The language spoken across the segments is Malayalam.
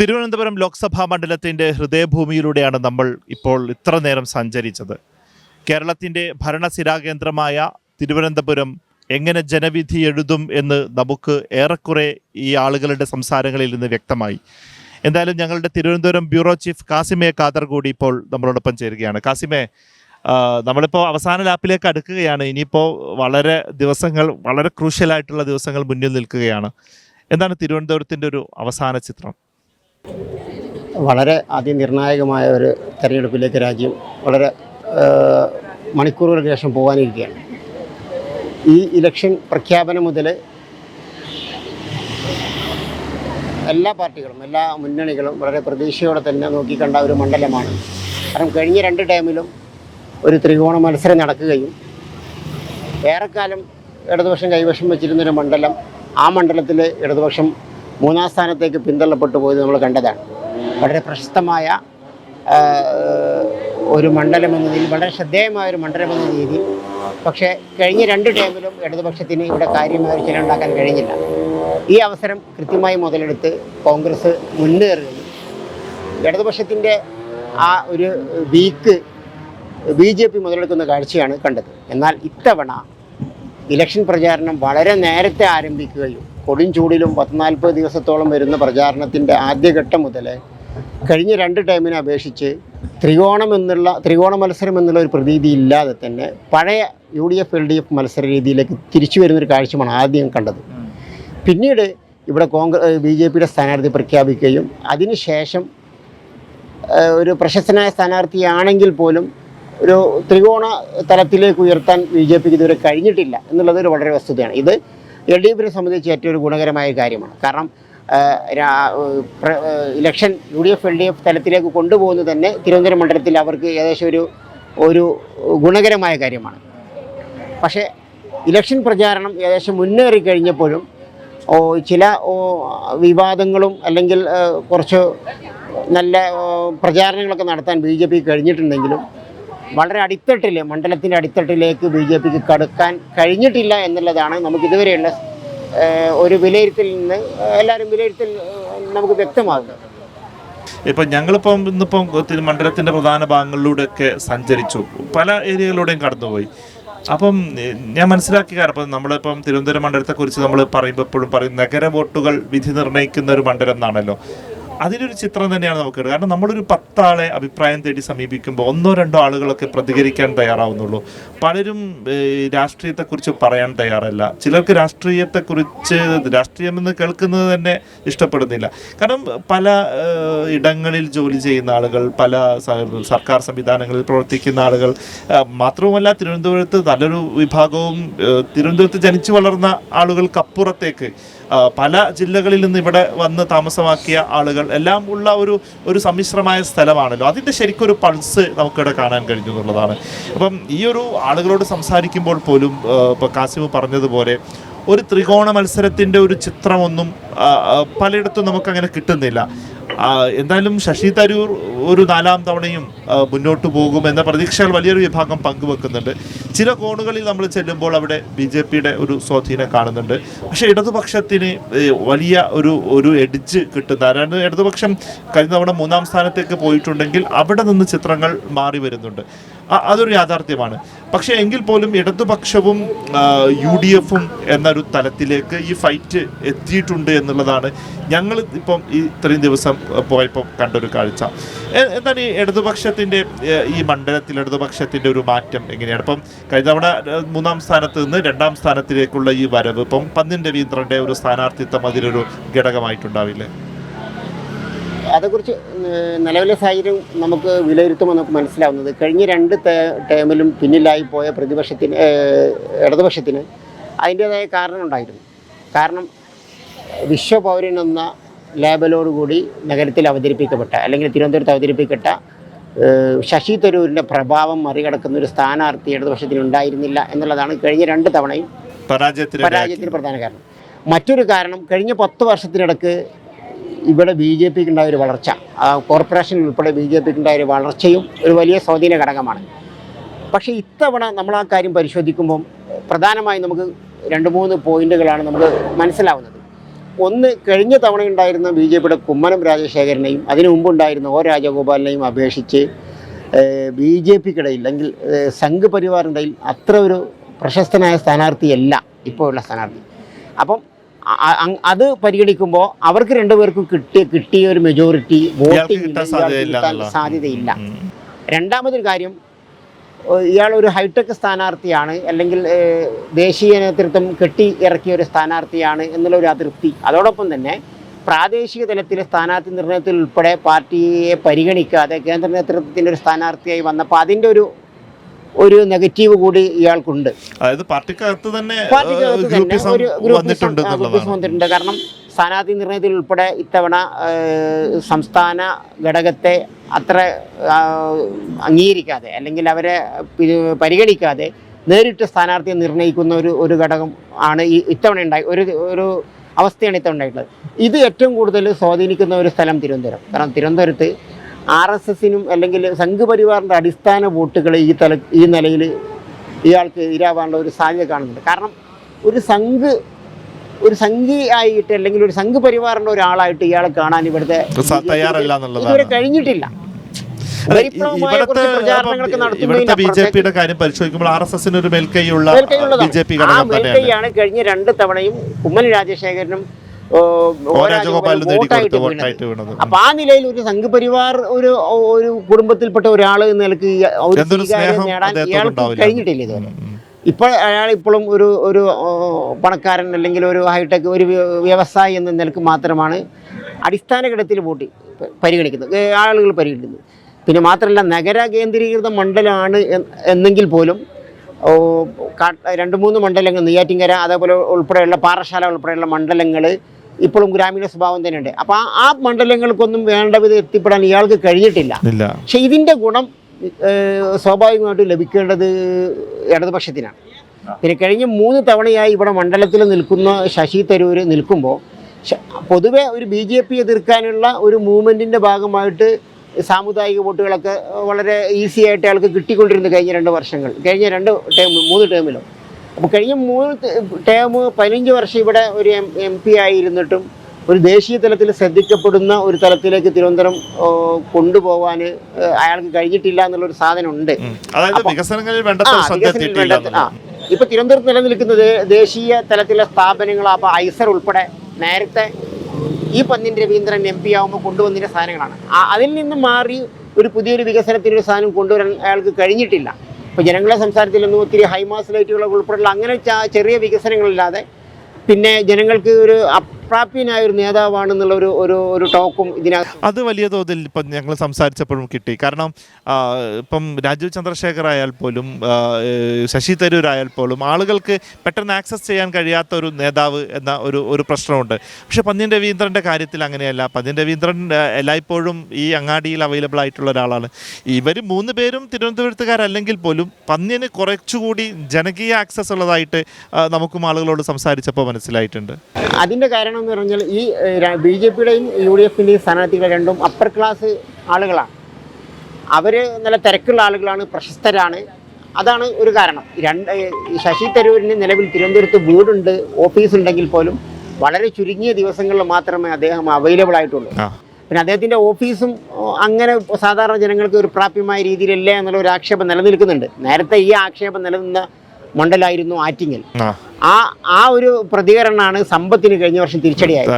തിരുവനന്തപുരം ലോക്സഭാ മണ്ഡലത്തിന്റെ ഹൃദയഭൂമിയിലൂടെയാണ് നമ്മൾ ഇപ്പോൾ ഇത്ര നേരം സഞ്ചരിച്ചത്. കേരളത്തിന്റെ ഭരണസിരാകേന്ദ്രമായ തിരുവനന്തപുരം എങ്ങനെ ജനവിധി എഴുതും എന്ന് നമുക്ക് ഏറെക്കുറെ ഈ ആളുകളുടെ സംസാരങ്ങളിൽ നിന്ന് വ്യക്തമായി. എന്തായാലും ഞങ്ങളുടെ തിരുവനന്തപുരം ബ്യൂറോ ചീഫ് കാസിമെ ഖാദർ കൂടി ഇപ്പോൾ നമ്മളോടൊപ്പം ചേരുകയാണ്. കാസിമെ നമ്മളിപ്പോൾ അവസാന ലാപ്പിലേക്ക് അടുക്കുകയാണ്. ഇനിയിപ്പോൾ വളരെ ദിവസങ്ങൾ വളരെ ക്രൂഷ്യലായിട്ടുള്ള ദിവസങ്ങൾ മുന്നിൽ നിൽക്കുകയാണ്. എന്താണ് തിരുവനന്തപുരത്തിന്റെ ഒരു അവസാന ചിത്രം? വളരെ അതിനിർണായകമായ ഒരു തെരഞ്ഞെടുപ്പിലേക്ക് രാജ്യം വളരെ മണിക്കൂറുകൾക്ക് ശേഷം പോകാനിരിക്കുകയാണ്. ഈ ഇലക്ഷൻ പ്രഖ്യാപനം മുതൽ എല്ലാ പാർട്ടികളും എല്ലാ മുന്നണികളും വളരെ പ്രതീക്ഷയോടെ തന്നെ നോക്കിക്കണ്ട ഒരു മണ്ഡലമാണ്. കാരണം കഴിഞ്ഞ രണ്ട് ടൈമിലും ഒരു ത്രികോണ മത്സരം നടക്കുകയും ഏറെക്കാലം ഇടതുപക്ഷം കൈവശം വെച്ചിരുന്നൊരു മണ്ഡലം ആ മണ്ഡലത്തിൽ ഇടതുപക്ഷം മൂന്നാം സ്ഥാനത്തേക്ക് പിന്തള്ളപ്പെട്ടു പോയത് നമ്മൾ കണ്ടതാണ്. വളരെ പ്രശസ്തമായ ഒരു മണ്ഡലം എന്ന രീതിയിൽ വളരെ ശ്രദ്ധേയമായ ഒരു മണ്ഡലം എന്ന രീതിയിൽ പക്ഷേ കഴിഞ്ഞ രണ്ട് ടൈമിലും ഇടതുപക്ഷത്തിന് ഇവിടെ കാര്യമായ ഒരു ചിലവുണ്ടാക്കാൻ കഴിഞ്ഞില്ല. ഈ അവസരം കൃത്യമായി മുതലെടുത്ത് കോൺഗ്രസ് മുന്നേറുകയും ഇടതുപക്ഷത്തിന്റെ ആ ഒരു വീക്ക് ബി ജെ പി മുതലെടുക്കുന്ന കാഴ്ചയാണ് കണ്ടത്. എന്നാൽ ഇത്തവണ ഇലക്ഷൻ പ്രചാരണം വളരെ നേരത്തെ ആരംഭിക്കുകയും കൊടും ചൂടിലും പത്ത് നാൽപ്പത് ദിവസത്തോളം വരുന്ന പ്രചാരണത്തിന്റെ ആദ്യഘട്ടം മുതൽ കഴിഞ്ഞ രണ്ട് ടൈമിനെ അപേക്ഷിച്ച് ത്രികോണം എന്നുള്ള ത്രികോണ മത്സരം എന്നുള്ള ഒരു പ്രതീതി ഇല്ലാതെ തന്നെ പഴയ U D F L D F മത്സര രീതിയിലേക്ക് തിരിച്ചു വരുന്നൊരു കാഴ്ചയാണ് ആദ്യം കണ്ടത്. പിന്നീട് ഇവിടെ കോൺഗ്രസ് ബി ജെ പിയുടെ സ്ഥാനാർത്ഥി പ്രഖ്യാപിക്കുകയും അതിനുശേഷം ഒരു പ്രശസ്തനായ സ്ഥാനാർത്ഥിയാണെങ്കിൽ പോലും ഒരു ത്രികോണ തലത്തിലേക്ക് ഉയർത്താൻ ബി ജെ പിക്ക് ഇതുവരെ കഴിഞ്ഞിട്ടില്ല എന്നുള്ളത് ഒരു വളരെ വസ്തുതയാണ്. ഇത് എൽ ഡി എഫിനെ സംബന്ധിച്ച് ഏറ്റവും ഒരു ഗുണകരമായ കാര്യമാണ്. കാരണം election U D F L D F തലത്തിലേക്ക് കൊണ്ടുപോകുന്നത് തന്നെ തിരുവനന്തപുരം മണ്ഡലത്തിൽ അവർക്ക് ഏകദേശം ഒരു ഒരു ഗുണകരമായ കാര്യമാണ്. പക്ഷേ ഇലക്ഷൻ പ്രചാരണം ഏകദേശം മുന്നേറി കഴിഞ്ഞപ്പോഴും ചില വിവാദങ്ങളും അല്ലെങ്കിൽ കുറച്ച് നല്ല പ്രചാരണങ്ങളൊക്കെ നടത്താൻ ബി ജെ പി കഴിഞ്ഞിട്ടുണ്ടെങ്കിലും വളരെ അടിത്തട്ടിൽ മണ്ഡലത്തിന്റെ അടിത്തട്ടിലേക്ക് ബി ജെ പിക്ക് കടക്കാൻ കഴിഞ്ഞിട്ടില്ല എന്നുള്ളതാണ് നമുക്ക് ഇതുവരെയുള്ള ഒരു വിലയിരുത്തിൽ നിന്ന് എല്ലാവരും വിലയിരുത്തൽ നമുക്ക് വ്യക്തമാകുന്നത്. ഇപ്പം ഞങ്ങളിപ്പം ഇന്നിപ്പം മണ്ഡലത്തിന്റെ പ്രധാന ഭാഗങ്ങളിലൂടെയൊക്കെ സഞ്ചരിച്ചു. പല ഏരിയകളിലൂടെയും കടന്നുപോയി. അപ്പം ഞാൻ മനസ്സിലാക്കിയ കാരണം അപ്പം നമ്മളിപ്പം തിരുവനന്തപുരം മണ്ഡലത്തെക്കുറിച്ച് നമ്മൾ പറയുമ്പോൾ എപ്പോഴും പറയും നഗര വോട്ടുകൾ വിധി നിർണയിക്കുന്ന ഒരു മണ്ഡലം എന്നാണല്ലോ. അതിനൊരു ചിത്രം തന്നെയാണ് നമുക്ക്. കാരണം നമ്മളൊരു പത്താളെ അഭിപ്രായം തേടി സമീപിക്കുമ്പോൾ ഒന്നോ രണ്ടോ ആളുകളൊക്കെ പ്രതികരിക്കാൻ തയ്യാറാവുന്നുള്ളൂ. പലരും രാഷ്ട്രീയത്തെക്കുറിച്ച് പറയാൻ തയ്യാറല്ല. ചിലർക്ക് രാഷ്ട്രീയത്തെക്കുറിച്ച് രാഷ്ട്രീയമെന്ന് കേൾക്കുന്നത് തന്നെ ഇഷ്ടപ്പെടുന്നില്ല. കാരണം പല ഇടങ്ങളിൽ ജോലി ചെയ്യുന്ന ആളുകൾ പല സർക്കാർ സംവിധാനങ്ങളിൽ പ്രവർത്തിക്കുന്ന ആളുകൾ മാത്രവുമല്ല തിരുവനന്തപുരത്ത് നല്ലൊരു വിഭാഗവും തിരുവനന്തപുരത്ത് ജനിച്ചു വളർന്ന ആളുകൾക്കപ്പുറത്തേക്ക് പല ജില്ലകളിൽ നിന്ന് ഇവിടെ വന്ന് താമസമാക്കിയ ആളുകൾ എല്ലാം ഉള്ള ഒരു ഒരു സമ്മിശ്രമായ സ്ഥലമാണല്ലോ. അതിന്റെ ശരിക്കൊരു പൾസ് നമുക്കിവിടെ കാണാൻ കഴിഞ്ഞു എന്നുള്ളതാണ്. അപ്പം ഈ ഒരു ആളുകളോട് സംസാരിക്കുമ്പോൾ പോലും ഇപ്പോൾ കാസിമ് പറഞ്ഞതുപോലെ ഒരു ത്രികോണ മത്സരത്തിന്റെ ഒരു ചിത്രമൊന്നും പലയിടത്തും നമുക്കങ്ങനെ കിട്ടുന്നില്ല. എന്തായാലും ശശി തരൂർ ഒരു നാലാം തവണയും മുന്നോട്ട് പോകും എന്ന പ്രതീക്ഷകൾ വലിയൊരു വിഭാഗം പങ്കുവെക്കുന്നുണ്ട്. ചില കോണുകളിൽ നമ്മൾ ചെല്ലുമ്പോൾ അവിടെ ബി ജെ പിയുടെ ഒരു സ്വാധീനം കാണുന്നുണ്ട്. പക്ഷേ ഇടതുപക്ഷത്തിന് വലിയ ഒരു ഒരു എഡിജ് കിട്ടുന്ന അതായത് ഇടതുപക്ഷം കഴിഞ്ഞ തവണ മൂന്നാം സ്ഥാനത്തേക്ക് പോയിട്ടുണ്ടെങ്കിൽ അവിടെ നിന്ന് ചിത്രങ്ങൾ മാറി വരുന്നുണ്ട്. അതൊരു യാഥാർത്ഥ്യമാണ്. പക്ഷേ എങ്കിൽ പോലും ഇടതുപക്ഷവും യു ഡി എഫും എന്നൊരു തലത്തിലേക്ക് ഈ ഫൈറ്റ് എത്തിയിട്ടുണ്ട് എന്നുള്ളതാണ് ഞങ്ങൾ ഇപ്പം ഈ ഇത്രയും ദിവസം പോയപ്പോൾ കണ്ടൊരു കാഴ്ച. എന്താണ് ഈ ഇടതുപക്ഷത്തിന്റെ ഈ മണ്ഡലത്തിൽ ഇടതുപക്ഷത്തിന്റെ ഒരു മാറ്റം എങ്ങനെയാണ്? ഇപ്പം കഴിഞ്ഞ തവണ മൂന്നാം സ്ഥാനത്ത് നിന്ന് രണ്ടാം സ്ഥാനത്തിലേക്കുള്ള ഈ വരവ് ഇപ്പം പന്നിൻ രവീന്ദ്രന്റെ ഒരു സ്ഥാനാർത്ഥിത്വം അതിലൊരു ഘടകമായിട്ടുണ്ടാവില്ലേ? അതേക്കുറിച്ച് നിലവിലെ സാഹചര്യം നമുക്ക് വിലയിരുത്തുമ്പോൾ നമുക്ക് മനസ്സിലാവുന്നത്. കഴിഞ്ഞ രണ്ട് ടേമിലും പിന്നിലായി പോയ പ്രതിപക്ഷത്തിന് ഇടതുപക്ഷത്തിന് അതിന്റേതായ കാരണം ഉണ്ടായിരുന്നു കാരണം വിശ്വപൗരൻ എന്ന ലേബലോടുകൂടി നഗരത്തിൽ അവതരിപ്പിക്കപ്പെട്ട അല്ലെങ്കിൽ തിരുവനന്തപുരത്ത് അവതരിപ്പിക്കപ്പെട്ട ശശി തരൂരിന്റെ പ്രഭാവം മറികടക്കുന്ന ഒരു സ്ഥാനാർത്ഥി ഇടതുപക്ഷത്തിന് ഉണ്ടായിരുന്നില്ല എന്നുള്ളതാണ് കഴിഞ്ഞ രണ്ട് തവണയും പരാജയത്തിന് പരാജയത്തിന് പ്രധാന കാരണം. മറ്റൊരു കാരണം കഴിഞ്ഞ പത്ത് വർഷത്തിനിടക്ക് ഇവിടെ ബി ജെ പിക്ക് ഉണ്ടായ ഒരു വളർച്ച ആ കോർപ്പറേഷനിൽ ഉൾപ്പെടെ ബി ജെ പിക്ക് ഉണ്ടായ ഒരു വളർച്ചയും ഒരു വലിയ സ്വാധീന ഘടകമാണ്. പക്ഷേ ഇത്തവണ നമ്മൾ ആ കാര്യം പരിശോധിക്കുമ്പം പ്രധാനമായും നമുക്ക് രണ്ട് മൂന്ന് പോയിന്റുകളാണ് നമുക്ക് മനസ്സിലാവുന്നത്. ഒന്ന് കഴിഞ്ഞ തവണ ഉണ്ടായിരുന്ന ബി ജെ പിയുടെ കുമ്മനം രാജശേഖരനെയും അതിനു മുമ്പുണ്ടായിരുന്ന ഒ രാജഗോപാലിനെയും അപേക്ഷിച്ച് ബി ജെ പിക്കിടയിൽ അല്ലെങ്കിൽ സംഘ് പരിവാറിനിടയിൽ അത്ര ഒരു പ്രശസ്തനായ സ്ഥാനാർത്ഥിയല്ല ഇപ്പോഴുള്ള സ്ഥാനാർത്ഥി. അപ്പം അത് പരിഗണിക്കുമ്പോൾ അവർക്ക് രണ്ടുപേർക്കും കിട്ടിയ കിട്ടിയ ഒരു മെജോറിറ്റി വോട്ടിംഗ് കിട്ടാൻ സാധ്യതയില്ല. രണ്ടാമതൊരു കാര്യം ഇയാൾ ഒരു ഹൈടെക് സ്ഥാനാർത്ഥിയാണ് അല്ലെങ്കിൽ ദേശീയ നേതൃത്വം കെട്ടി ഇറക്കിയ ഒരു സ്ഥാനാർത്ഥിയാണ് എന്നുള്ള ഒരു അതൃപ്തി. അതോടൊപ്പം തന്നെ പ്രാദേശിക തലത്തിലെ സ്ഥാനാർത്ഥി നിർണയത്തിൽ ഉൾപ്പെടെ പാർട്ടിയെ പരിഗണിക്കാതെ കേന്ദ്ര നേതൃത്വത്തിന്റെ ഒരു സ്ഥാനാർത്ഥിയായി വന്നപ്പോൾ അതിന്റെ ഒരു ഒരു നെഗറ്റീവ് കൂടി ഇയാൾക്കുണ്ട്. അതായത് പാർട്ടിക്കകത്ത് തന്നെ ഒരു വന്നിട്ടുണ്ട് ഗ്രൂപ്പിസം എന്നുള്ളതാണ്. വന്നിട്ടുണ്ട്. കാരണം സ്ഥാനാർത്ഥി നിർണയത്തിൽ ഉൾപ്പെടെ ഇത്തവണ സംസ്ഥാന ഘടകത്തെ അത്ര അംഗീകരിക്കാതെ അല്ലെങ്കിൽ അവരെ പരിഗണിക്കാതെ നേരിട്ട് സ്ഥാനാർത്ഥിയെ നിർണയിക്കുന്ന ഒരു ഒരു ഘടകം ആണ് ഈ ഇത്തവണ ഉണ്ടായി ഒരു ഒരു അവസ്ഥയാണ് ഇത്തവണ ഉണ്ടായിട്ടുള്ളത്. ഇത് ഏറ്റവും കൂടുതൽ സ്വാധീനിക്കുന്ന ഒരു സ്ഥലം തിരുവനന്തപുരം. കാരണം തിരുവനന്തപുരത്ത് ആർ എസ് എസിനും അല്ലെങ്കിൽ സംഘപരിവാറിന്റെ അടിസ്ഥാന വോട്ടുകൾ ഈ തല ഈ നിലയിൽ ഇയാൾക്ക് എതിരാവാനുള്ള ഒരു സാധ്യത കാണുന്നുണ്ട്. കാരണം ഒരു സംഘ് ഒരു സംഘി ആയിട്ട് അല്ലെങ്കിൽ ഒരു സംഘ് പരിവാറിന്റെ ഒരാളായിട്ട് ഇയാളെ കാണാൻ ഇവിടുത്തെ ഇതുവരെ കഴിഞ്ഞിട്ടില്ല. ഇവിടുത്തെ ബി ജെ പിയുടെ കാര്യം പരിശോധിക്കുമ്പോൾ ആർ എസ് എസിന് ഒരു മേൽക്കൈയുള്ള ബി. ജെ പി കഴിഞ്ഞ രണ്ട് തവണയും ഉമ്മൻ രാജശേഖരനും വോട്ടായിട്ട് വീണത്. അപ്പൊ ആ നിലയിൽ ഒരു സംഘപരിവാർ ഒരു ഒരു കുടുംബത്തിൽപ്പെട്ട ഒരാൾ എന്ന നിലയ്ക്ക് നേടാൻ ഇയാൾക്ക്. കഴിഞ്ഞിട്ടില്ല ഇതുവരെ. ഇപ്പോൾ അയാൾ ഇപ്പോഴും ഒരു ഒരു പണക്കാരൻ അല്ലെങ്കിൽ ഒരു ഹൈടെക് ഒരു വ്യവസായി എന്ന നിലയ്ക്ക് മാത്രമാണ് അടിസ്ഥാന ഘടത്തിൽ വോട്ട് പരിഗണിക്കുന്നത് ആളുകൾ പരിഗണിക്കുന്നത് പിന്നെ മാത്രമല്ല നഗര കേന്ദ്രീകൃത മണ്ഡലമാണ് എന്നെങ്കിൽ പോലും രണ്ട് മൂന്ന് മണ്ഡലങ്ങൾ നെയ്യാറ്റിങ്കര അതേപോലെ ഉൾപ്പെടെയുള്ള പാറശാല ഉൾപ്പെടെയുള്ള മണ്ഡലങ്ങൾ ഇപ്പോഴും ഗ്രാമീണ സ്വഭാവം തന്നെയുണ്ട്. അപ്പോൾ ആ മണ്ഡലങ്ങൾക്കൊന്നും വേണ്ട വിധം എത്തിപ്പെടാൻ ഇയാൾക്ക് കഴിഞ്ഞിട്ടില്ല പക്ഷെ ഇതിന്റെ ഗുണം സ്വാഭാവികമായിട്ട് ലഭിക്കേണ്ടത് ഇടതുപക്ഷത്തിനാണ്. പിന്നെ കഴിഞ്ഞ മൂന്ന് തവണയായി ഇവിടെ മണ്ഡലത്തിൽ നിൽക്കുന്ന ശശി തരൂർ നിൽക്കുമ്പോൾ പൊതുവെ ഒരു ബി ജെ പി എതിർക്കാനുള്ള ഒരു മൂവ്മെന്റിന്റെ ഭാഗമായിട്ട് സാമുദായിക വോട്ടുകളൊക്കെ വളരെ ഈസി ആയിട്ട് അയാൾക്ക് കിട്ടിക്കൊണ്ടിരുന്നു കഴിഞ്ഞ രണ്ട് വർഷങ്ങൾ കഴിഞ്ഞ രണ്ട് ടേം മൂന്ന് ടേമിലും. അപ്പോൾ കഴിഞ്ഞ മൂന്ന് ടേം പതിനഞ്ച് വർഷം ഇവിടെ ഒരു എം എം പി ആയിരുന്നിട്ടും ഒരു ദേശീയ തലത്തിൽ ശ്രദ്ധിക്കപ്പെടുന്ന ഒരു തലത്തിലേക്ക് തിരുവനന്തപുരം കൊണ്ടുപോകാൻ അയാൾക്ക് കഴിഞ്ഞിട്ടില്ല എന്നുള്ളൊരു സാധനം ഉണ്ട് അതായത് വികസനങ്ങളിൽ വേണ്ടത്ര ആ, ഇപ്പൊ തിരുവനന്തപുരത്ത് നിലനിൽക്കുന്നത് ദേശീയ തലത്തിലെ സ്ഥാപനങ്ങൾ അപ്പോൾ ഐസർ ഉൾപ്പെടെ നേരത്തെ ഈ പന്നിൻ രവീന്ദ്രൻ എം പി ആവുമ്പോൾ കൊണ്ടുവന്നിരുന്ന സാധനങ്ങളാണ്. അതിൽ നിന്ന് മാറി ഒരു പുതിയൊരു വികസനത്തിനൊരു സാധനം കൊണ്ടുവരാൻ അയാൾക്ക് കഴിഞ്ഞിട്ടില്ല. ഇപ്പൊ ജനങ്ങളെ സംസാരത്തിലൊന്നും ഒത്തിരി ഹൈമാസ് ലൈറ്റുകളൊക്കെ ഉൾപ്പെടെയുള്ള അങ്ങനെ ചെറിയ വികസനങ്ങളില്ലാതെ പിന്നെ ജനങ്ങൾക്ക് ഒരു അപ്രാപ്യനായ ഒരു നേതാവാണെന്നുള്ള ഒരു ഒരു ഒരു ടോക്കും ഇതിനകത്ത് അത് വലിയ തോതിൽ ഇപ്പം ഞങ്ങൾ സംസാരിച്ചപ്പോഴും കിട്ടി. കാരണം ഇപ്പം രാജീവ് ചന്ദ്രശേഖർ ആയാൽ പോലും ശശി തരൂർ ആയാൽ പോലും ആളുകൾക്ക് പെട്ടെന്ന് ആക്സസ് ചെയ്യാൻ കഴിയാത്ത ഒരു നേതാവ് എന്ന ഒരു ഒരു പ്രശ്നമുണ്ട്. പക്ഷേ പന്ന്യൻ രവീന്ദ്രന്റെ കാര്യത്തിൽ അങ്ങനെയല്ല. പന്ന്യൻ രവീന്ദ്രൻ എല്ലായ്പ്പോഴും ഈ അങ്ങാടിയിൽ അവൈലബിൾ ആയിട്ടുള്ള ഒരാളാണ്. ഇവർ മൂന്ന് പേരും തിരുവനന്തപുരത്തുകാരല്ലെങ്കിൽ പോലും പന്ന്യന് കുറച്ചുകൂടി ജനകീയ ആക്സസ് ഉള്ളതായിട്ട് നമുക്കും ആളുകളോട് സംസാരിച്ചപ്പോൾ മനസ്സിലായിട്ടുണ്ട്. അതിന്റെ കാരണം എന്ന് പറഞ്ഞാൽ ഈ ബി ജെ പിയുടെയും യു ഡി എഫിന്റെയും സ്ഥാനാർത്ഥികൾ രണ്ടും അപ്പർ ക്ലാസ് ആളുകളാണ്. അവർ നല്ല തിരക്കുള്ള ആളുകളാണ് പ്രശസ്തരാണ്. അതാണ് ഒരു കാരണം. രണ്ട് ശശി തരൂരിന് നിലവിൽ തിരുവനന്തപുരത്ത് വീടുണ്ട് ഓഫീസ് ഉണ്ടെങ്കിൽ പോലും വളരെ ചുരുങ്ങിയ ദിവസങ്ങളിൽ മാത്രമേ അദ്ദേഹം അവൈലബിൾ ആയിട്ടുള്ളൂ. പിന്നെ അദ്ദേഹത്തിന്റെ ഓഫീസും അങ്ങനെ സാധാരണ ജനങ്ങൾക്ക് ഒരു പ്രാപ്യമായ രീതിയിലല്ലേ എന്നുള്ള ഒരു ആക്ഷേപം നിലനിൽക്കുന്നുണ്ട്. നേരത്തെ ഈ ആക്ഷേപം നിലനിന്ന മണ്ഡലമായിരുന്നു ആറ്റിങ്ങൽ. ആ. ആ ഒരു പ്രതികരണമാണ് സമ്പത്തിന് കഴിഞ്ഞ വർഷം തിരിച്ചടിയായത്.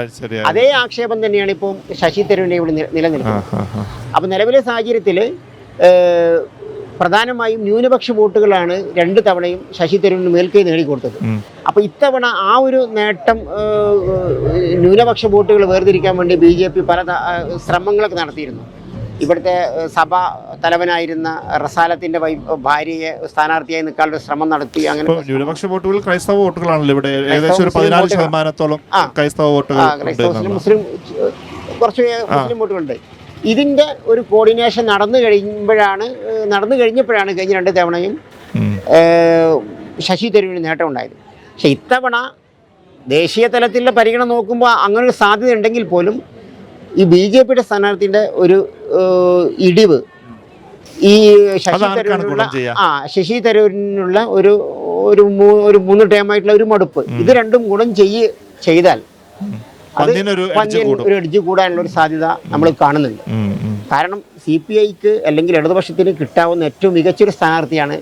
അതേ ആക്ഷേപം തന്നെയാണ് ഇപ്പോൾ ശശി തരൂരിനെ ഇവിടെ നിലനിൽക്കുന്നത്. അപ്പോൾ നിലവിലെ സാഹചര്യത്തിൽ പ്രധാനമായും ന്യൂനപക്ഷ വോട്ടുകളാണ് രണ്ട് തവണയും ശശി തരൂരിന് മേൽക്കൈ നേടിക്കൊടുത്തത്. അപ്പൊ അപ്പോൾ ഇത്തവണ ആ ഒരു നേട്ടം ന്യൂനപക്ഷ വോട്ടുകൾ വേർതിരിക്കാൻ വേണ്ടി ബി ജെ പി പല ശ്രമങ്ങളൊക്കെ നടത്തിയിരുന്നു. ഇവിടുത്തെ സഭ തലവനായിരുന്ന റസാലത്തിന്റെ ഭാര്യയെ സ്ഥാനാർത്ഥിയായി നിൽക്കാനുള്ള ശ്രമം നടത്തി അങ്ങനെ ന്യൂനപക്ഷ വോട്ടുകൾ ക്രൈസ്തവ വോട്ടുകളാണല്ലോ ഇവിടെ ഏകദേശം ഒരു പതിനാല്. ശതമാനത്തോളം ക്രൈസ്തവ വോട്ടുകൾ ക്രൈസ്തവ മുസ്ലിം കുറച്ച് മുസ്ലിം വോട്ടുകളുണ്ട്. ഇതിന്റെ ഒരു കോർഡിനേഷൻ നടന്നു കഴിയുമ്പോഴാണ് നടന്നു കഴിഞ്ഞപ്പോഴാണ് കഴിഞ്ഞ രണ്ട് തവണയും ശശി തരൂരിന് നേട്ടം ഉണ്ടായത്. പക്ഷെ ഇത്തവണ ദേശീയ തലത്തിലുള്ള പരിഗണന നോക്കുമ്പോൾ അങ്ങനെ ഒരു സാധ്യത ഉണ്ടെങ്കിൽ പോലും ഈ ബി ജെ പിയുടെ സ്ഥാനാർത്ഥിയുടെ ഒരു ഇടിവ്. ഈ ശശി തരൂരിനുള്ള ആ ശശി തരൂരിനുള്ള ഒരു ഒരു ഒരു മൂന്ന് ടേമായിട്ടുള്ള ഒരു മടുപ്പ്. ഇത് രണ്ടും ഗുണം ചെയ്യ ചെയ്താൽ. ഒരു എഡ്ജ് കൂടാനുള്ള ഒരു സാധ്യത നമ്മൾ കാണുന്നുണ്ട്. കാരണം സി പി ഐക്ക് അല്ലെങ്കിൽ ഇടതുപക്ഷത്തിന് കിട്ടാവുന്ന ഏറ്റവും മികച്ചൊരു സ്ഥാനാർത്ഥിയാണ്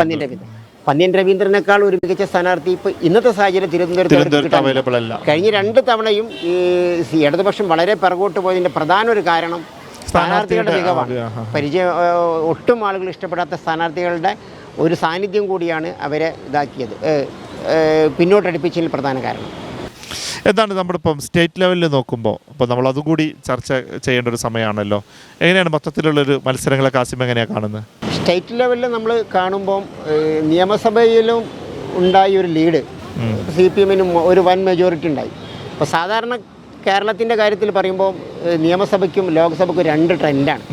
പന്നിന്റെ വിധം. പന്ന്യൻ രവീന്ദ്രനേക്കാൾ ഒരു മികച്ച സ്ഥാനാർത്ഥി ഇപ്പൊ ഇന്നത്തെ സാഹചര്യം തിരുവനന്തപുരത്ത് കഴിഞ്ഞ രണ്ട് തവണയും ഈ ഇടതുപക്ഷം വളരെ പിറകോട്ട് പോയതിന്റെ പ്രധാന ഒരു കാരണം സ്ഥാനാർത്ഥികളുടെ മികവാണ്. പരിചയം ഒട്ടും ആളുകൾ ഇഷ്ടപ്പെടാത്ത സ്ഥാനാർത്ഥികളുടെ ഒരു സാന്നിധ്യം കൂടിയാണ് അവരെ ഇതാക്കിയത്. പിന്നോട്ടടിപ്പിച്ചതിൽ പ്രധാന കാരണം. എന്താണ് നമ്മളിപ്പം സ്റ്റേറ്റ് ലെവലിൽ നോക്കുമ്പോൾ അപ്പോൾ നമ്മൾ അതും കൂടി ചർച്ച ചെയ്യേണ്ട ഒരു സമയമാണല്ലോ. എങ്ങനെയാണ് മൊത്തത്തിലുള്ളൊരു മത്സരങ്ങളെ കാസിം എങ്ങനെയാണ് കാണുന്നത്? സ്റ്റേറ്റ് ലെവലിൽ നമ്മൾ കാണുമ്പോൾ നിയമസഭയിലും ഉണ്ടായ ഒരു ലീഡ്. സി പി എമ്മിനും ഒരു വൻ മെജോറിറ്റി ഉണ്ടായി. അപ്പോൾ സാധാരണ കേരളത്തിന്റെ കാര്യത്തിൽ പറയുമ്പോൾ നിയമസഭയ്ക്കും ലോക്സഭയ്ക്കും രണ്ട് ട്രെൻഡാണ്.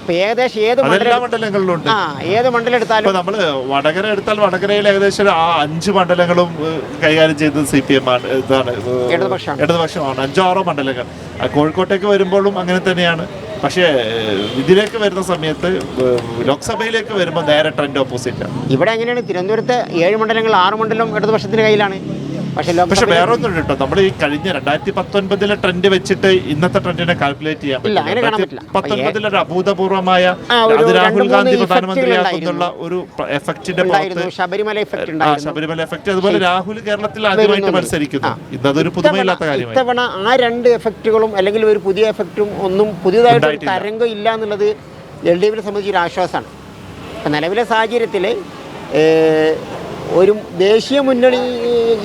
ഇപ്പോൾ ഏകദേശം ഏത് മണ്ഡലങ്ങളിലും ആ ഏത് മണ്ഡലം എടുത്താലും നമ്മൾ വടകര എടുത്താൽ വടകരയിൽ ഏകദേശം ആ അഞ്ച് മണ്ഡലങ്ങളും കൈകാര്യം ചെയ്തത് സി പി എം ആണ്. ഇതാണ് ഇടതുപക്ഷമാണ്. ഇടതുപക്ഷമാണ്. അഞ്ചോ ആറോ മണ്ഡലങ്ങൾ കോഴിക്കോട്ടേക്ക് വരുമ്പോഴും അങ്ങനെ തന്നെയാണ്. പക്ഷേ ഇതിലേക്ക് വരുന്ന സമയത്ത് ലോക്സഭയിലേക്ക് വരുമ്പോൾ നേരെ ട്രെൻഡ് ഓപ്പോസിറ്റ്. ആണ് ഇവിടെ എങ്ങനെയാണ്? തിരുവനന്തപുരത്ത് ഏഴ് മണ്ഡലങ്ങൾ ആറ് മണ്ഡലം ഇടതുപക്ഷത്തിന്റെ കയ്യിലാണ്. പക്ഷേ പക്ഷെ ലോക്സഭ വേറെ ഒന്നും കേട്ടോ. നമ്മൾ ഈ കഴിഞ്ഞ രണ്ടായിരത്തി പത്തൊൻപതിലെ ട്രെൻഡ് വെച്ചിട്ട് ഇന്നത്തെ ട്രെൻഡിനെ കാൽക്കുലേറ്റ് ചെയ്യാൻ പറ്റില്ല. അഭൂതപൂർവമായ ഒരു രണ്ട് രാഹുൽ ഗാന്ധി പ്രധാനമന്ത്രിയാകുന്നുള്ള ഒരു എഫക്റ്റിന്റെ ശബരിമല എഫക്ട് അതുപോലെ രാഹുൽ കേരളത്തിൽ ആദ്യമായിട്ട് മത്സരിക്കുന്നു. ഇന്നതൊരു പുതുമയില്ലാത്ത കാര്യമാണ് ഇത്തവണ ആ രണ്ട് എഫക്റ്റുകളും അല്ലെങ്കിൽ ഒരു പുതിയ എഫക്റ്റും ഒന്നും പുതിയതായിട്ട്. തരംഗം ഇല്ല എന്നുള്ളത് എൽ ഡി എഫിനെ സംബന്ധിച്ച് ഒരു ആശ്വാസമാണ്. നിലവിലെ സാഹചര്യത്തിൽ ഒരു ദേശീയ മുന്നണി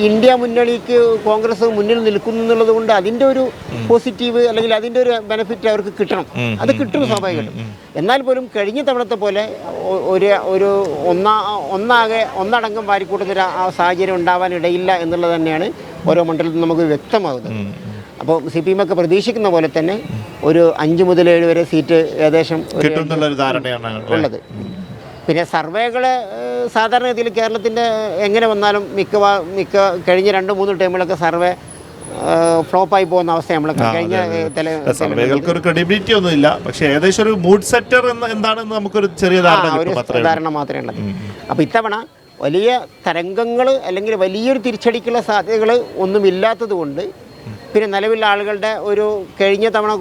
ഇന്ത്യ മുന്നണിക്ക് കോൺഗ്രസ് മുന്നിൽ നിൽക്കുന്നു എന്നുള്ളത് കൊണ്ട് അതിന്റെ ഒരു പോസിറ്റീവ് അല്ലെങ്കിൽ അതിന്റെ ഒരു ബെനിഫിറ്റ് അവർക്ക് കിട്ടണം. അത് കിട്ടും സ്വാഭാവികമായിട്ടും. എന്നാൽ പോലും കഴിഞ്ഞ തവണത്തെ പോലെ ഒരു ഒരു ഒന്നാ ഒന്നാകെ ഒന്നടങ്കം വാരിക്കൂട്ടുന്ന ഒരു ആ സാഹചര്യം ഉണ്ടാവാൻ ഇടയില്ല എന്നുള്ളത് തന്നെയാണ് ഓരോ മണ്ഡലത്തിൽ നമുക്ക് വ്യക്തമാകുന്നത് അപ്പോൾ സി പി എം ഒക്കെ പ്രതീക്ഷിക്കുന്ന പോലെ തന്നെ ഒരു അഞ്ച് മുതൽ ഏഴ് വരെ സീറ്റ് ഏകദേശം ഉള്ളത്. പിന്നെ സർവേകൾ സാധാരണഗതിയിൽ കേരളത്തിന്റെ എങ്ങനെ വന്നാലും മിക്ക മിക്ക കഴിഞ്ഞ രണ്ട് മൂന്ന് ടൈമിലൊക്കെ സർവേ ഫ്ലോപ്പായി പോകുന്ന അവസ്ഥ നമ്മൾ കഴിഞ്ഞ സർവേകൾക്ക് ഒരു ക്രെഡിബിലിറ്റി ഒന്നും ഇല്ല പക്ഷെ ഏകദേശം ഒരു മൂഡ് സെറ്റർ എന്ന് എന്താണെന്ന് നമുക്കൊരു ചെറിയ ധാരണ മാത്രമേ ഉള്ളത് അപ്പോൾ ഇത്തവണ വലിയ തരംഗങ്ങൾ അല്ലെങ്കിൽ വലിയൊരു തിരിച്ചടിക്കുള്ള സാധ്യതകൾ ഒന്നുമില്ലാത്തത് കൊണ്ട് പിന്നെ നിലവിലുള്ള ആളുകളുടെ ഒരു കഴിഞ്ഞ തവണ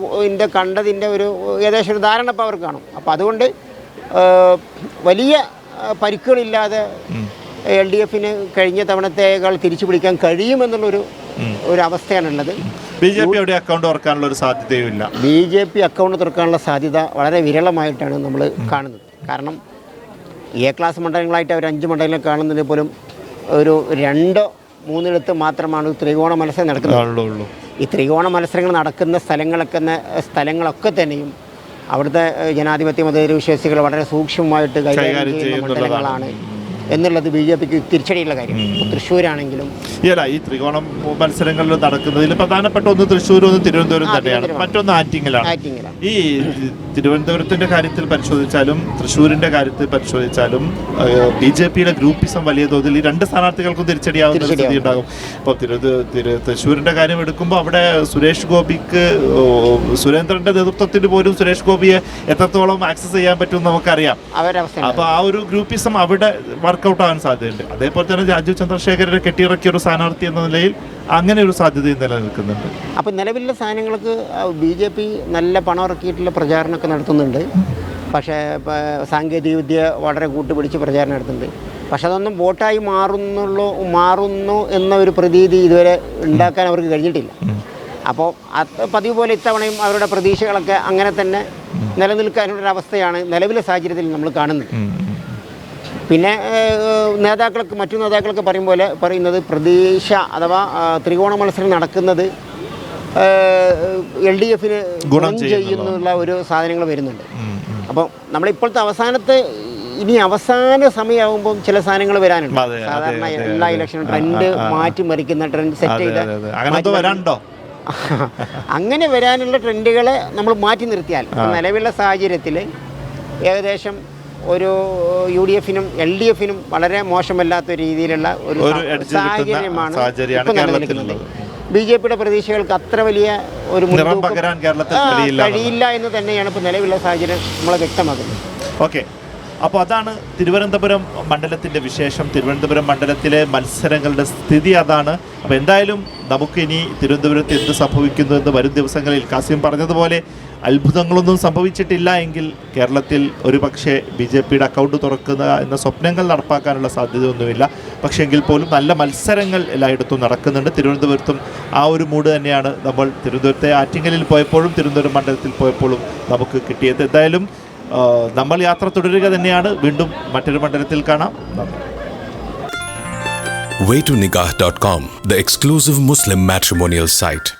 കണ്ടതിന്റെ ഒരു ഏകദേശം ഒരു ധാരണ ഇപ്പോൾ അവർക്ക് കാണും. അപ്പോൾ അതുകൊണ്ട് വലിയ പരിക്കുകളില്ലാതെ എൽ ഡി എഫിന് കഴിഞ്ഞ തവണത്തേക്കാൾ തിരിച്ചു പിടിക്കാൻ കഴിയുമെന്നുള്ളൊരു ഒരു അവസ്ഥയാണുള്ളത് ബി ജെ പി അവിടെ അക്കൗണ്ട് തുറക്കാനുള്ള ഒരു സാധ്യതയുമില്ല ബി ജെ പി അക്കൗണ്ട് തുറക്കാനുള്ള സാധ്യത വളരെ വിരളമായിട്ടാണ് നമ്മൾ കാണുന്നത്. കാരണം എ ക്ലാസ് മണ്ഡലങ്ങളായിട്ട് അവർ അഞ്ച് മണ്ഡലങ്ങൾ കാണുന്നതിൽ പോലും ഒരു രണ്ടോ മൂന്നിടത്ത് മാത്രമാണ് ത്രികോണ മത്സരം നടക്കുന്നത്. ഈ ത്രികോണ മത്സരങ്ങൾ നടക്കുന്ന സ്ഥലങ്ങളൊക്കെ സ്ഥലങ്ങളൊക്കെ തന്നെയും അവിടുത്തെ ജനാധിപത്യ മതേതര വിശ്വാസികൾ വളരെ സൂക്ഷ്മമായിട്ട് കൈകാര്യം ചെയ്യുന്ന മണ്ഡലങ്ങളാണ് എന്നുള്ളത് ബി ജെ പിക്ക് തിരിച്ചടിയുള്ള കാര്യം. തൃശ്ശൂരാണെങ്കിലും ഇല്ല ഈ ത്രികോണം മത്സരങ്ങളിൽ നടക്കുന്നതിൽ പ്രധാനപ്പെട്ട ഒന്ന് തൃശ്ശൂരും ഒന്ന് തിരുവനന്തപുരം തന്നെയാണ്. മറ്റൊന്ന് ആറ്റിങ്ങലാണ്. ഈ തിരുവനന്തപുരത്തിന്റെ കാര്യത്തിൽ പരിശോധിച്ചാലും തൃശ്ശൂരിന്റെ കാര്യത്തിൽ പരിശോധിച്ചാലും ബി ജെ പിയുടെ ഗ്രൂപ്പിസം വലിയ തോതിൽ ഈ രണ്ട് സ്ഥാനാർത്ഥികൾക്കും തിരിച്ചടിയാവുന്ന സ്ഥിതി ഉണ്ടാകും അപ്പോൾ തിരു തൃശ്ശൂരിന്റെ കാര്യം എടുക്കുമ്പോൾ അവിടെ സുരേഷ് ഗോപിക്ക് സുരേന്ദ്രന്റെ നേതൃത്വത്തിന് പോലും സുരേഷ് ഗോപിയെ എത്രത്തോളം ആക്സസ് ചെയ്യാൻ പറ്റും നമുക്കറിയാം. അവരവസ്ഥ അപ്പൊ ആ ഒരു ഗ്രൂപ്പിസം അവിടെ വർക്കൗട്ട് ആകാൻ സാധ്യതയുണ്ട്. അതേപോലെ തന്നെ രാജീവ് ചന്ദ്രശേഖരനെ കെട്ടിയിറക്കിയ ഒരു സ്ഥാനാർത്ഥി എന്ന നിലയിൽ അങ്ങനെ ഒരു സാധ്യതയും നിലനിൽക്കുന്നുണ്ട്. അപ്പോൾ നിലവിലുള്ള സാധനങ്ങൾക്ക് ബി ജെ പി നല്ല പണം ഇറക്കിയിട്ടുള്ള പ്രചാരണമൊക്കെ നടത്തുന്നുണ്ട്. പക്ഷേ സാങ്കേതികവിദ്യ വളരെ കൂട്ടുപിടിച്ച് പ്രചാരണം നടത്തുന്നുണ്ട്. പക്ഷെ അതൊന്നും വോട്ടായി മാറുന്നുള്ളൂ മാറുന്നു എന്ന ഒരു പ്രതീതി ഇതുവരെ ഉണ്ടാക്കാൻ അവർക്ക് കഴിഞ്ഞിട്ടില്ല. അപ്പോൾ അത് പതിവ് പോലെ ഇത്തവണയും അവരുടെ പ്രതീക്ഷകളൊക്കെ അങ്ങനെ തന്നെ നിലനിൽക്കാനുള്ളൊരവസ്ഥയാണ് നിലവിലെ സാഹചര്യത്തിൽ നമ്മൾ കാണുന്നത്. പിന്നെ നേതാക്കൾക്ക് നേതാക്കളൊക്കെ മറ്റു നേതാക്കളൊക്കെ പറയും പോലെ പറയുന്നത് പ്രതീക്ഷ അഥവാ ത്രികോണ മത്സരം നടക്കുന്നത് എൽ ഡി എഫിന് ഗുണം ചെയ്യുന്നുള്ള ഒരു സാധനങ്ങൾ വരുന്നുണ്ട്. അപ്പം നമ്മളിപ്പോഴത്തെ അവസാനത്തെ ഇനി അവസാന സമയമാകുമ്പോൾ ചില സാധനങ്ങൾ വരാനുണ്ട്. സാധാരണ എല്ലാ ഇലക്ഷനും ട്രെൻഡ് മാറ്റി മറിക്കുന്ന ട്രെൻഡ് സെറ്റ് ചെയ്ത അങ്ങനെ വരാനുള്ള ട്രെൻഡുകളെ നമ്മൾ മാറ്റി നിർത്തിയാൽ നിലവിലുള്ള സാഹചര്യത്തിൽ ഏകദേശം ഒരു യു ഡി എഫിനും എൽ ഡി എഫിനും വളരെ മോശമല്ലാത്ത രീതിയിലുള്ള ഒരു സാഹചര്യമാണ് നിലനിൽക്കുന്നത് ബി ജെ പിയുടെ പ്രതീക്ഷകൾക്ക് അത്ര വലിയ ഒരു കഴിയില്ല എന്ന് തന്നെയാണ് ഇപ്പോൾ നിലവിലുള്ള സാഹചര്യം നമ്മൾ വ്യക്തമാക്കുന്നത്. ഓക്കെ. അപ്പോൾ അതാണ് തിരുവനന്തപുരം മണ്ഡലത്തിന്റെ വിശേഷം. തിരുവനന്തപുരം മണ്ഡലത്തിലെ മത്സരങ്ങളുടെ സ്ഥിതി അതാണ്. അപ്പോൾ എന്തായാലും നമുക്കിനി തിരുവനന്തപുരത്ത് എന്ത് സംഭവിക്കുന്നു എന്ന് വരും ദിവസങ്ങളിൽ കാസിം പറഞ്ഞതുപോലെ അത്ഭുതങ്ങളൊന്നും സംഭവിച്ചിട്ടില്ല എങ്കിൽ കേരളത്തിൽ ഒരു പക്ഷേ ബി ജെ പിയുടെ അക്കൗണ്ട് തുറക്കുന്ന എന്ന സ്വപ്നങ്ങൾ നടപ്പാക്കാനുള്ള സാധ്യതയൊന്നുമില്ല. പക്ഷേ എങ്കിൽ പോലും നല്ല മത്സരങ്ങൾ എല്ലായിടത്തും നടക്കുന്നുണ്ട്. തിരുവനന്തപുരത്തും ആ ഒരു മൂഡ് തന്നെയാണ് നമ്മൾ തിരുവനന്തപുരത്തെ ആറ്റിങ്ങലിൽ പോയപ്പോഴും തിരുവനന്തപുരം മണ്ഡലത്തിൽ പോയപ്പോഴും നമുക്ക് കിട്ടിയത്. എന്തായാലും നമ്മൾ യാത്ര തുടരുക തന്നെയാണ്. വീണ്ടും മറ്റൊരു മണ്ഡലത്തിൽ കാണാം. നന്ദി. Waytonikah.com, the exclusive Muslim matrimonial site.